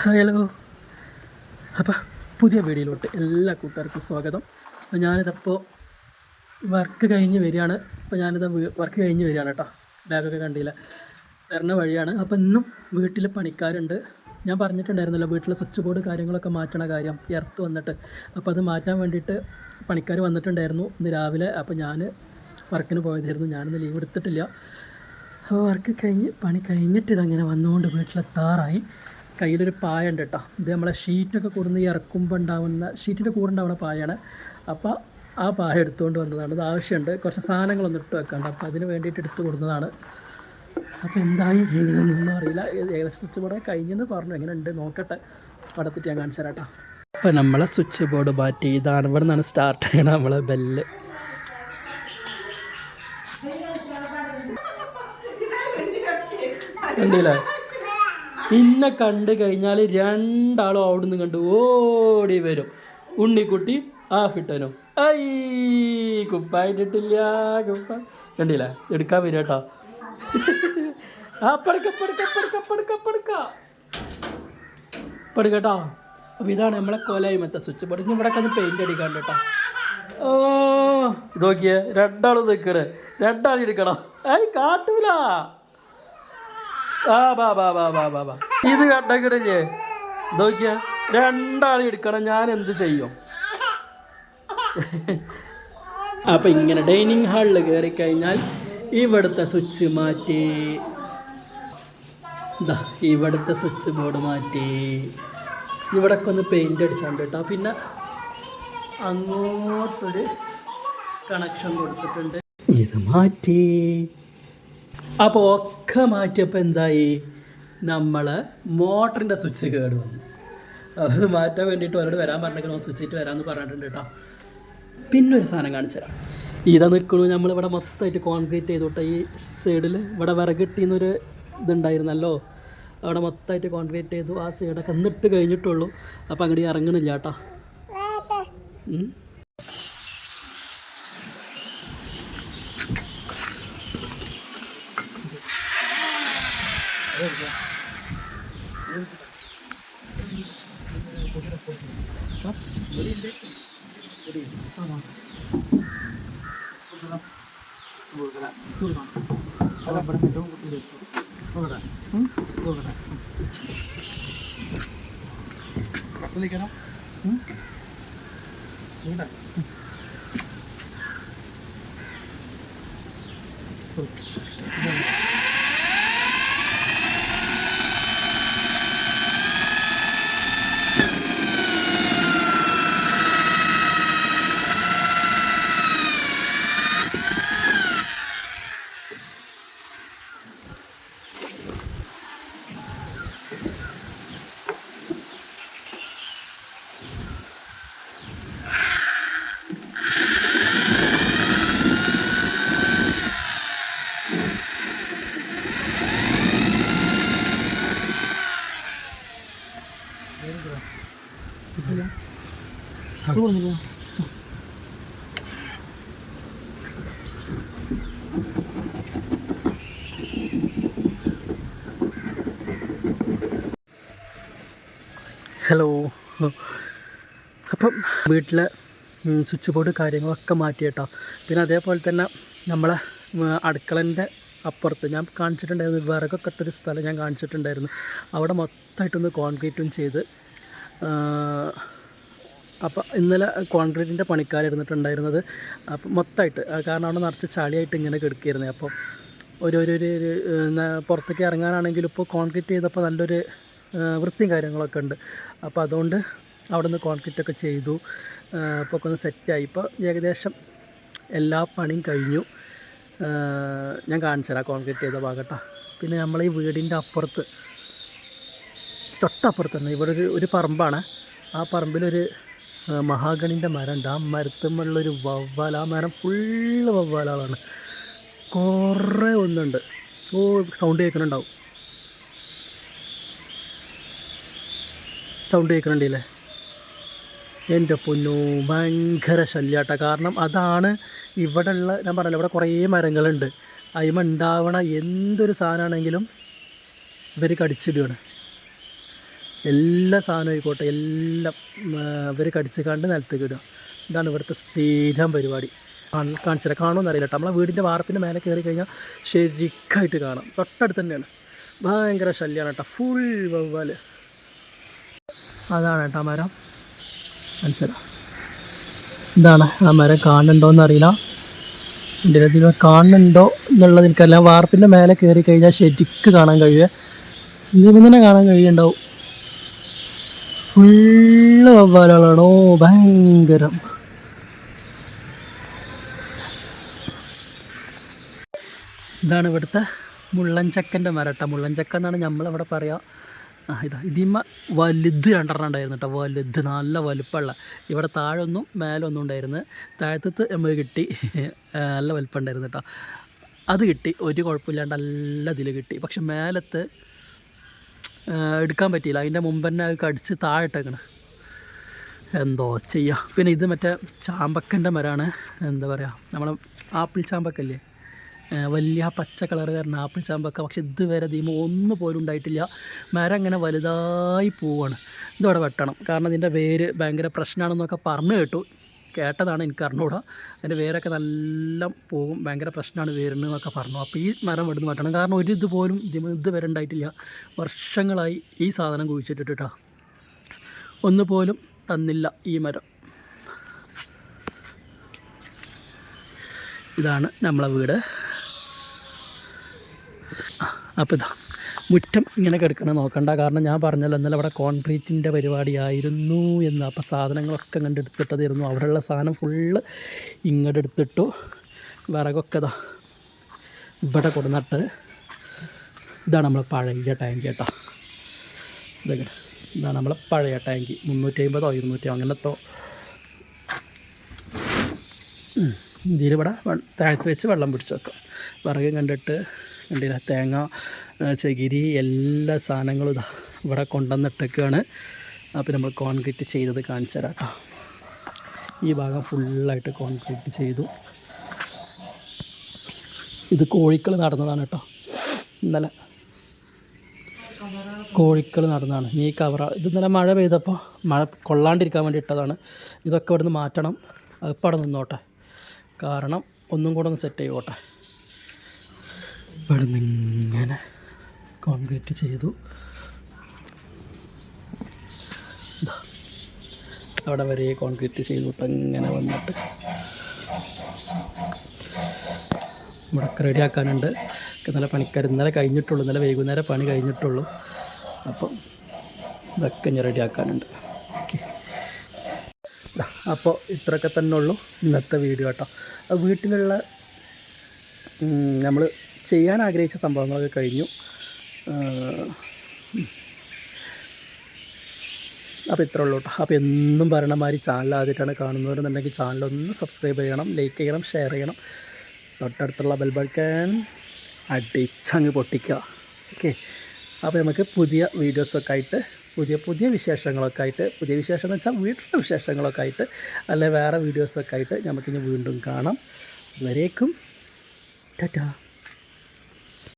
Hello. അപ്പോൾ പുതിയ വീഡിയോയിലോട്ട് എല്ലാ കൂട്ടുകാർക്കും സ്വാഗതം. അപ്പോൾ ഞാനിതപ്പോൾ വർക്ക് കഴിഞ്ഞ് വരികയാണ്. അപ്പോൾ ഞാനിത് വർക്ക് കഴിഞ്ഞ് വരികയാണ് കേട്ടോ ബാഗൊക്കെ കണ്ടില്ല. വരണ വഴിയാണ്. അപ്പോൾ ഇന്നും വീട്ടിൽ പണിക്കാരുണ്ട്. ഞാൻ പറഞ്ഞിട്ടുണ്ടായിരുന്നല്ലോ വീട്ടിലെ സ്വിച്ച് ബോർഡ് കാര്യങ്ങളൊക്കെ മാറ്റണ കാര്യം. എർത്ത് വന്നിട്ട്. അപ്പോൾ അത് മാറ്റാൻ വേണ്ടിയിട്ട് പണിക്കാർ വന്നിട്ടുണ്ടായിരുന്നു ഇന്ന് രാവിലെ. അപ്പോൾ ഞാൻ വർക്കിന് പോയതായിരുന്നു. ഞാനിന്ന് ലീവ് എടുത്തിട്ടില്ല. അപ്പോൾ വർക്ക് കഴിഞ്ഞ് പണി കഴിഞ്ഞിട്ട് ഇതങ്ങനെ വന്നുകൊണ്ട് വീട്ടിലെത്താറായി. കയ്യിലൊരു പായ ഉണ്ട് കേട്ടോ ഇത് നമ്മളെ ഷീറ്റൊക്കെ കൂടുന്ന ഇറക്കുമ്പോൾ ഉണ്ടാവുന്ന ഷീറ്റിന്റെ കൂടെ ഉണ്ടാവുന്ന പായാണ്. അപ്പോൾ ആ പായ എടുത്തുകൊണ്ട് വന്നതാണ്. ഇത് ആവശ്യമുണ്ട് കുറച്ച് സാധനങ്ങളൊന്നും ഇട്ട് വെക്കണ്ട. അപ്പോൾ അതിന് വേണ്ടിയിട്ട് എടുത്തു കൊടുത്തതാണ് അപ്പോൾ എന്തായി? എങ്ങനെയൊന്നും അറിയില്ല. ഏകദേശം സ്വിച്ച് ബോർഡ് കഴിഞ്ഞെന്ന് പറഞ്ഞു. എങ്ങനെ ഉണ്ട് നോക്കട്ടെ. പടത്തിട്ട് ഞാൻ കാണിച്ചു തരാം അപ്പോൾ നമ്മളെ സ്വിച്ച് ബോർഡ് മാറ്റി. ഇതാണ് ഇവിടെ നിന്നാണ് സ്റ്റാർട്ട് ചെയ്യണം നമ്മളെ ബെല്ല് കണ്ടില്ലേ? ഇന്നെ കണ്ടു കഴിഞ്ഞാൽ രണ്ടാളും അവിടുന്ന് കണ്ട് ഓടി വരും. ഉണ്ണിക്കുട്ടി ആ ഫിട്ടനും. ഐ കുപ്പായിട്ടിട്ടില്ല കുപ്പ കണ്ടില്ല? എടുക്കാൻ വരും കേട്ടോ. പടുക്ക പടുക്ക പടുക്ക പടുക്ക പടുക്ക. പടുക്കട്ടോ അപ്പോൾ ഇതാണ് നമ്മളെ കൊലയുമത്തെ സ്വിച്ച് ഇനി ഇവിടെ ഒന്ന് പെയിന്റ് അടിക്കാണ്ട് കേട്ടോ. ഓ നോക്കിയേ. രണ്ടാളും നിൽക്കണേ രണ്ടാളും എടുക്കണം. ഐ കാട്ടൂല. ആ ബാ ബാ ബാ ബാ ബാ ഇത് കണ്ടക്കിടല്ലേ നോക്കിയ രണ്ടാളി എടുക്കണം ഞാൻ എന്ത് ചെയ്യും? അപ്പം ഇങ്ങനെ ഡൈനിങ് ഹാളിൽ കയറി കഴിഞ്ഞാൽ ഇവിടുത്തെ സ്വിച്ച് മാറ്റി. ഇവിടുത്തെ സ്വിച്ച് ബോർഡ് മാറ്റി. ഇവിടൊക്കെ ഒന്ന് പെയിന്റ് അടിച്ചാണ്ട് കേട്ടോ. പിന്നെ അങ്ങോട്ടൊരു കണക്ഷൻ കൊടുത്തിട്ടുണ്ട്. ഇത് മാറ്റി. അപ്പോൾ ഒക്കെ മാറ്റിയപ്പോൾ എന്തായി? നമ്മൾ മോട്ടറിന്റെ സ്വിച്ച് കേട് വന്നു. അത് മാറ്റാൻ വേണ്ടിയിട്ട് അവരോട് വരാൻ പറഞ്ഞിട്ട് സ്വിച്ച് ഇട്ട് വരാമെന്ന് പറഞ്ഞിട്ടുണ്ട് കേട്ടോ. പിന്നെ ഒരു സാധനം കാണിച്ചു തരാം. ഇതാ നിൽക്കണു നമ്മളിവിടെ മൊത്തമായിട്ട് കോൺക്രീറ്റ് ചെയ്തോട്ടെ ഈ സൈഡിൽ ഇവിടെ വിറകിട്ടിന്നൊരു ഇതുണ്ടായിരുന്നല്ലോ. അവിടെ മൊത്തമായിട്ട് കോൺക്രീറ്റ് ചെയ്തു. ആ സൈഡൊക്കെ എന്നിട്ട് കഴിഞ്ഞിട്ടുള്ളൂ. അപ്പോൾ അങ്ങോട്ട് ഇറങ്ങണില്ല കേട്ടോ. ഉം. ഹലോ അപ്പം വീട്ടിലെ സ്വിച്ച് ബോർഡ് കാര്യങ്ങളൊക്കെ മാറ്റി കേട്ടോ പിന്നെ അതേപോലെ തന്നെ നമ്മളെ അടുക്കളന്റെ അപ്പുറത്ത് ഞാൻ കാണിച്ചിട്ടുണ്ടായിരുന്നു വിറകൊക്കെ ഇട്ടൊരു സ്ഥലം ഞാൻ കാണിച്ചിട്ടുണ്ടായിരുന്നു. അവിടെ മൊത്തമായിട്ടൊന്ന് കോൺക്രീറ്റും ചെയ്ത് അപ്പോൾ ഇന്നലെ കോൺക്രീറ്റിന്റെ പണിക്കാരിരുന്നിട്ടുണ്ടായിരുന്നത് അപ്പം മൊത്തമായിട്ട് കാരണം അവിടെ നിറച്ച് ചളിയായിട്ട് ഇങ്ങനെ കിടക്കുകയായിരുന്നു. അപ്പോൾ ഒരു ഒരു പുറത്തേക്ക് ഇറങ്ങാനാണെങ്കിലും ഇപ്പോൾ കോൺക്രീറ്റ് ചെയ്തപ്പോൾ നല്ലൊരു വൃത്തിയും കാര്യങ്ങളൊക്കെ ഉണ്ട്. അപ്പോൾ അതുകൊണ്ട് അവിടെ നിന്ന് കോൺക്രീറ്റൊക്കെ ചെയ്തു. അപ്പോൾ ഒക്കെ ഒന്ന് സെറ്റായി ഇപ്പോൾ ഏകദേശം എല്ലാ പണിയും കഴിഞ്ഞു. ഞാൻ കാണിച്ചു തരാം കോൺക്രീറ്റ് ചെയ്ത ഭാഗട്ടോ പിന്നെ നമ്മൾ ഈ വീടിന്റെ അപ്പുറത്ത് തൊട്ടപ്പുറത്ത് തന്നെ ഇവിടെ ഒരു ഒരു പറമ്പാണ്. ആ പറമ്പിലൊരു മഹാഗണിന്റെ മരം ഉണ്ട് ആ മരത്തുമുള്ളൊരു വവ്വാൽ ആ മരം ഫുള്ള് വവ്വാലാണ് കുറേ ഒന്നുണ്ട്. ഓ സൗണ്ട് കേൾക്കുന്നുണ്ടാവും. സൗണ്ട് കേൾക്കുന്നുണ്ടല്ലേ? എന്റെ പൊന്നു ഭയങ്കര ശല്യാട്ട. കാരണം അതാണ് ഇവിടെ ഉള്ള ഞാൻ പറഞ്ഞല്ലോ ഇവിടെ കുറേ മരങ്ങളുണ്ട്. അയിമ ഉണ്ടാവണ എന്തൊരു സാധനമാണെങ്കിലും ഇവർ കടിച്ചിടുകയാണ് എല്ലാ സാധനവും ആയിക്കോട്ടെ എല്ലാം ഇവർ കടിച്ച് കണ്ട് നിലത്തേക്ക് ഇടുക. ഇതാണ് ഇവിടുത്തെ സ്ഥിരം പരിപാടി. കാണിച്ചില്ല കാണുമെന്ന് അറിയില്ല നമ്മളെ വീടിന്റെ വാർപ്പിന്റെ മേലെ കയറി കഴിഞ്ഞാൽ ശരിക്കായിട്ട് കാണാം. തൊട്ടടുത്ത് തന്നെയാണ്. ഭയങ്കര ശല്യമാണ് കേട്ടോ. ഫുൾ വവ്വാൽ അതാണ് കേട്ടോ മരം. മനസ്സിലാ ഇതാണ് ആ മരം കാണുന്നുണ്ടോയെന്ന് അറിയില്ല എന്റെ ഇതിൽ കാണുന്നുണ്ടോ എന്നുള്ളത് എനിക്കറിയാം വാർപ്പിന്റെ മേലെ കയറി കഴിഞ്ഞാൽ ശരിക്ക് കാണാൻ കഴിയുക. തന്നെ കാണാൻ കഴിയുണ്ടാവും ഫുള്ള് വവ്വാലുകളാണോ ഭയങ്കരം. ഇതാണ് ഇവിടുത്തെ മുള്ളൻചക്കന്റെ മരട്ട മുള്ളൻചക്ക എന്നാണ് നമ്മളിവിടെ പറയുക ഇതാ ഇതിമ്മ വലുത് രണ്ടെണ്ണം ഉണ്ടായിരുന്നു കേട്ടോ. വലുത് നല്ല വലുപ്പമുള്ള. ഇവിടെ താഴൊന്നും മേലൊന്നും ഉണ്ടായിരുന്നു. താഴത്തത്ത് നമ്മൾ കിട്ടി നല്ല വലുപ്പം ഉണ്ടായിരുന്നു കേട്ടോ. അത് കിട്ടി. ഒരു കുഴപ്പമില്ലാണ്ട് നല്ല ഇതിൽ കിട്ടി. പക്ഷെ മേലത്ത് എടുക്കാൻ പറ്റിയില്ല. അതിന്റെ മുമ്പ് തന്നെ അത് കടിച്ച് താഴെട്ടേക്കണ്. എന്തോ ചെയ്യാം. പിന്നെ ഇത് മറ്റേ ചാമ്പക്കന്റെ മരമാണ് എന്താ പറയുക നമ്മളെ ആപ്പിൾ ചാമ്പക്കല്ലേ? വലിയ പച്ച കളർ വരുന്ന ആപ്പിൾ ചാമ്പക്ക. പക്ഷെ ഇതുവരെ ദീമ ഒന്ന് പോലും ഉണ്ടായിട്ടില്ല. മരം ഇങ്ങനെ വലുതായി പോവാണ്. ഇതവിടെ വെട്ടണം. കാരണം ഇതിന്റെ വേര് ഭയങ്കര പ്രശ്നമാണെന്നൊക്കെ പറഞ്ഞു കേട്ടു. കേട്ടതാണ് എനിക്ക് അറിഞ്ഞൂടാ. അതിന്റെ വേരൊക്കെ നല്ല പോകും. ഭയങ്കര പ്രശ്നമാണ് വേരുന്നതെന്നൊക്കെ പറഞ്ഞു. അപ്പോൾ ഈ മരം ഇവിടുന്ന് മാറ്റണം. കാരണം ഒരു ഇത് പോലും ഇതിമ ഇതുവരെ ഉണ്ടായിട്ടില്ല. വർഷങ്ങളായി ഈ സാധനം കുഴിച്ചിട്ടിട്ട് കേട്ടോ. ഒന്ന് പോലും തന്നില്ല ഈ മരം. ഇതാണ് നമ്മളെ വീട്. അപ്പോൾ ഇതാ. മുറ്റം ഇങ്ങനെ കിടക്കണം നോക്കണ്ട. കാരണം ഞാൻ പറഞ്ഞല്ലോ ഇന്നലെ അവിടെ കോൺക്രീറ്റിന്റെ പരിപാടിയായിരുന്നു എന്ന്. അപ്പോൾ സാധനങ്ങളൊക്കെ കണ്ടെടുത്തിട്ടതായിരുന്നു അവിടെയുള്ള സാധനം ഫുള്ള് ഇങ്ങോട്ട് എടുത്തിട്ടു. വിറകൊക്കെ ഇതാ ഇവിടെ കൊടുന്നിട്ട് ഇതാണ് നമ്മളെ പഴയ ടാങ്ക് കേട്ടോ. ഇതൊക്കെ ഇതാണ് നമ്മളെ പഴയ ടാങ്ക്. മുന്നൂറ്റി അമ്പതോ ഇരുന്നൂറ്റോ അങ്ങനത്തോ. ഇതിലിവിടെ താഴത്ത് വെച്ച് വെള്ളം പിടിച്ച് വെക്കാം. വിറകും കണ്ടിട്ട് കണ്ടില്ല? തേങ്ങ ചകിരി എല്ലാ സാധനങ്ങളും ഇതാ ഇവിടെ കൊണ്ടുവന്നിട്ടൊക്കെയാണ് അപ്പോൾ നമ്മൾ കോൺക്രീറ്റ് ചെയ്തത് കാണിച്ചു തരാം കേട്ടോ. ഈ ഭാഗം ഫുള്ളായിട്ട് കോൺക്രീറ്റ് ചെയ്തു. ഇത് കോഴിക്കൾ നടന്നതാണ് കേട്ടോ. ഇന്നലെ കോഴിക്കൾ നടന്നതാണ്. ഈ കവറ ഇത് ഇന്നലെ മഴ പെയ്തപ്പോൾ മഴ കൊള്ളാണ്ടിരിക്കാൻ വേണ്ടി ഇട്ടതാണ്. ഇതൊക്കെ ഇവിടുന്ന് മാറ്റണം. അതിപ്പോൾ അവിടെ നിന്നോട്ടെ. കാരണം ഒന്നും കൂടെ ഒന്ന് സെറ്റ് ചെയ്യോട്ടെ ഇവിടെ ഇങ്ങനെ കോൺക്രീറ്റ് ചെയ്തു. അവിടെ വരെ കോൺക്രീറ്റ് ചെയ്തിട്ട് അങ്ങനെ വന്നിട്ട്. മുടക്ക് റെഡിയാക്കാനുണ്ട് നല്ല പണിക്കാർ ഇന്നലെ കഴിഞ്ഞിട്ടുള്ളൂ ഇന്നലെ വൈകുന്നേരം പണി കഴിഞ്ഞിട്ടുള്ളൂ. അപ്പം ഇതൊക്കെ ഇനി റെഡിയാക്കാനുണ്ട് ഓക്കെ. അപ്പോൾ ഇത്രയൊക്കെ തന്നെ ഉള്ളൂ ഇന്നത്തെ വീഡിയോ കേട്ടോ. വീട്ടിലുള്ള നമ്മൾ ചെയ്യാൻ ആഗ്രഹിച്ച സംഭവങ്ങളൊക്കെ കഴിഞ്ഞു. അപ്പോൾ ഇത്ര ഉള്ളൂ കേട്ടോ. അപ്പോൾ എന്നും പറയണ മാതിരി ചാനൽ ആദ്യമായിട്ടാണ് കാണുന്നവരെന്നുണ്ടെങ്കിൽ ചാനലൊന്ന് സബ്സ്ക്രൈബ് ചെയ്യണം ലൈക്ക് ചെയ്യണം ഷെയർ ചെയ്യണം. തൊട്ടടുത്തുള്ള ബെൽ ബട്ടൺ അടിച്ചങ്ങ് പൊട്ടിക്കുക. ഓക്കെ അപ്പോൾ നമുക്ക് പുതിയ വീഡിയോസൊക്കെ ആയിട്ട് പുതിയ പുതിയ വിശേഷങ്ങളൊക്കെ ആയിട്ട് പുതിയ വിശേഷം എന്ന് വെച്ചാൽ വീട്ടിലെ വിശേഷങ്ങളൊക്കെ ആയിട്ട് അല്ലെ വേറെ വീഡിയോസൊക്കെ ആയിട്ട് നമുക്കിനി വീണ്ടും കാണാം. വരേക്കും ടാറ്റാ.